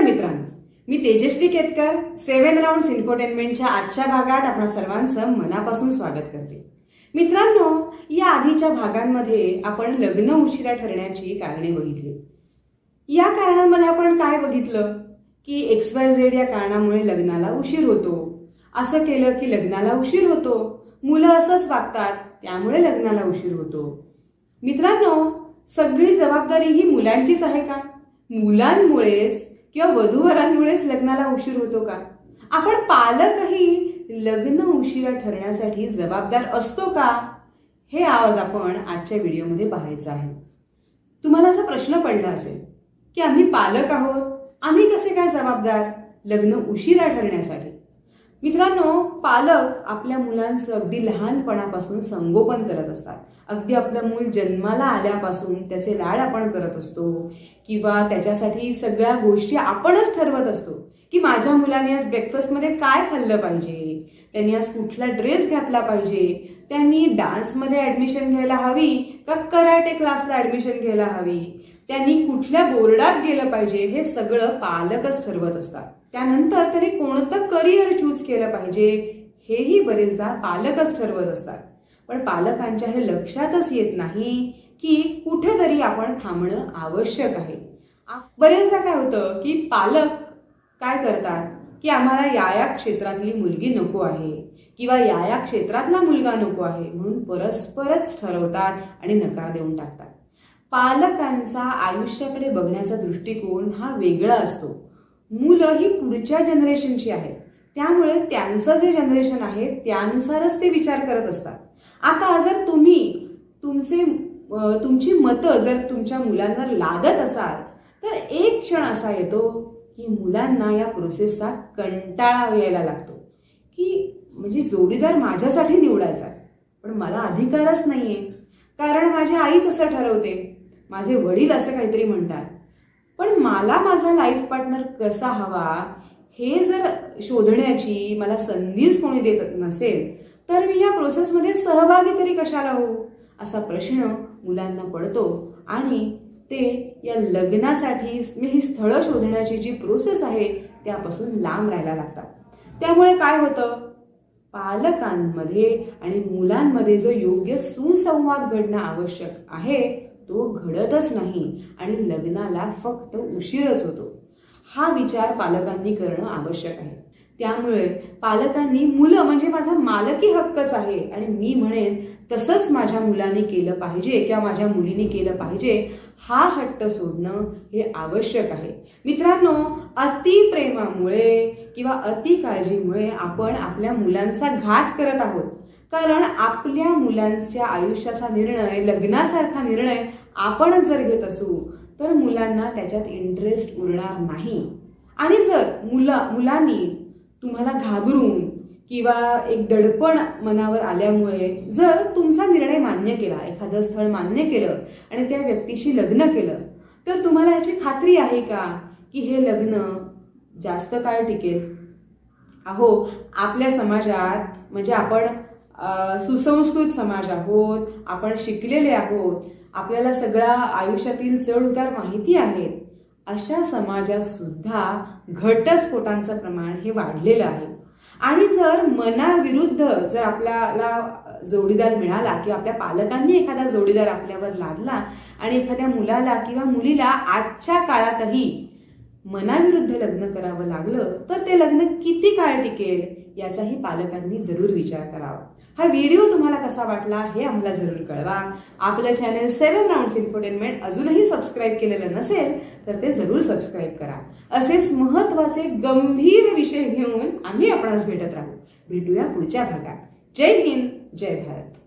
नमस्कार मित्रांनो. मी तेजश्री केतकर सेव्हन राऊंड इन्फोटेनमेंटच्या आजच्या भागात आपण सर्वांचं मनापासून स्वागत करते. मित्रांनो या आधीच्या भागांमध्ये आपण लग्न उशिरा ठरण्याची कारणे बघितली. या कारणांमध्ये आपण काय बघितलं? की एक्स वाय झेड या कारणामुळे लग्नाला उशीर होतो. असं केलं की लग्नाला उशीर होतो. मुलं असंच वागतात त्यामुळे लग्नाला उशीर होतो. मित्रांनो सगळी जबाबदारी ही मुलांचीच आहे का? मुलांमुळेच किंवा वधूवरांमुळेच लग्नाला उशीर होतो का? आपण पालकही लग्न उशिरा ठरण्यासाठी जबाबदार असतो का? हे आवाज आपण आजच्या व्हिडिओमध्ये पाहायचं आहे. तुम्हाला असा प्रश्न पडला असेल की आम्ही पालक आहोत आम्ही कसे काय जबाबदार लग्न उशिरा ठरण्यासाठी? मित्रांनो पालक आपल्या मुलांचं अगदी लहानपणापासून संगोपन करत असतात. अगदी आपलं मूल जन्माला आल्यापासून त्याचे लाड आपण करत असतो किंवा त्याच्यासाठी सगळ्या गोष्टी आपणच ठरवत असतो की माझ्या मुलाने आज ब्रेकफास्टमध्ये काय खाल्लं पाहिजे त्यांनी आज कुठला ड्रेस घातला पाहिजे त्यांनी डान्समध्ये ॲडमिशन घ्यायला हवी का कराटे क्लासला ॲडमिशन घ्यायला हवी त्यांनी कुठल्या बोर्डात गेलं पाहिजे हे सगळं पालकच ठरवत असतात. त्यानंतर त्यांनी कोणतं करिअर चूज केलं पाहिजे हेही बरेचदा पालकच ठरवत असतात. पण पालकांच्या हे लक्षातच येत नाही की कुठेतरी आपण थांबणं आवश्यक आहे. बरेचदा काय होतं की पालक काय करतात की आम्हाला या या क्षेत्रातली मुलगी नको आहे किंवा या या क्षेत्रातला मुलगा नको आहे म्हणून परस्परच ठरवतात आणि नकार देऊन टाकतात. पालकांचा आयुष्याकडे बघण्याचा दृष्टिकोन हा वेगळा असतो. मुलं ही पुढच्या जनरेशनची आहेत. त्यामुळे त्यांचं जे जनरेशन आहे त्यानुसारच ते विचार करत असतात. आता जर तुम्ही तुमचे तुमची मतं जर तुमच्या मुलांवर लादत असाल तर एक क्षण असा येतो की मुलांना या प्रोसेसचा कंटाळा यायला लागतो. की म्हणजे जोडीदार माझ्यासाठी निवडायचा पण मला अधिकारच नाही आहे कारण माझी आईच असं ठरवते माझे वडील असं काहीतरी म्हणतात. पण मला माझा लाईफ पार्टनर कसा हवा हे जर शोधण्याची मला संधीच कोणी देत नसेल तर मी या प्रोसेसमध्ये सहभागी तरी कशाला हो असा प्रश्न मुलांना पडतो. आणि ते या लग्नासाठी मी ही स्थळं शोधण्याची जी प्रोसेस आहे त्यापासून लांब राहायला लागतात. त्यामुळे काय होतं? पालकांमध्ये आणि मुलांमध्ये जो योग्य सुसंवाद घडणं आवश्यक आहे तो घडतच नाही आणि लग्नाला फक्त उशीरच होतो. हा विचार पालकांनी करणं आवश्यक आहे. त्यामुळे पालकांनी मुलं म्हणजे माझा मालकी हक्कच आहे. आणि मी म्हणेन तसंच माझ्या मुलांनी केलं पाहिजे किंवा माझ्या मुलीने केलं पाहिजे हा हट्ट सोडणं हे आवश्यक आहे. मित्रांनो अति प्रेमामुळे किंवा अति काळजीमुळे आपण आपल्या मुलांचा घात करत आहोत. कारण आपल्या मुलांच्या आयुष्याचा निर्णय लग्नासारखा निर्णय आपणच जर घेत असू तर मुलांना त्याच्यात इंटरेस्ट उरणार नाही. आणि जर मुला मुलांनी तुम्हाला घाबरून किंवा एक दडपण मनावर आल्यामुळे जर तुमचा निर्णय मान्य केला एखादं स्थळ मान्य केलं आणि त्या व्यक्तीशी लग्न केलं तर तुम्हाला याची खात्री आहे का की हे लग्न जास्त काळ टिकेल? अहो आपल्या समाजात म्हणजे आपण सुसंस्कृत समाज आहोत आपण शिकलेले आहोत आपल्याला सगळ्या आयुष्यातील चढ उतार माहिती आहेत अशा समाजात सुद्धा घटस्फोटांचं प्रमाण हे वाढलेलं आहे. आणि जर मनाविरुद्ध जर आपल्याला जोडीदार मिळाला किंवा आपल्या पालकांनी एखादा जोडीदार आपल्यावर लादला आणि एखाद्या मुलाला किंवा मुलीला आजच्या काळातही मनाविरुद्ध लग्न करावं लागलं तर ते लग्न किती काळ टिकेल याचाही पालकांनी जरूर विचार करावा. हा व्हिडिओ तुम्हाला कसा वाटला हे आम्हाला जरूर कळवा. आपलं चॅनल सेवन राऊंड इन्फोटेनमेंट अजूनही सबस्क्राईब केलेलं नसेल तर ते जरूर सबस्क्राईब करा. असेच महत्त्वाचे गंभीर विषय घेऊन आम्ही आपणास भेटत राहू. भेटूया पुढच्या भागात. जय हिंद जय भारत.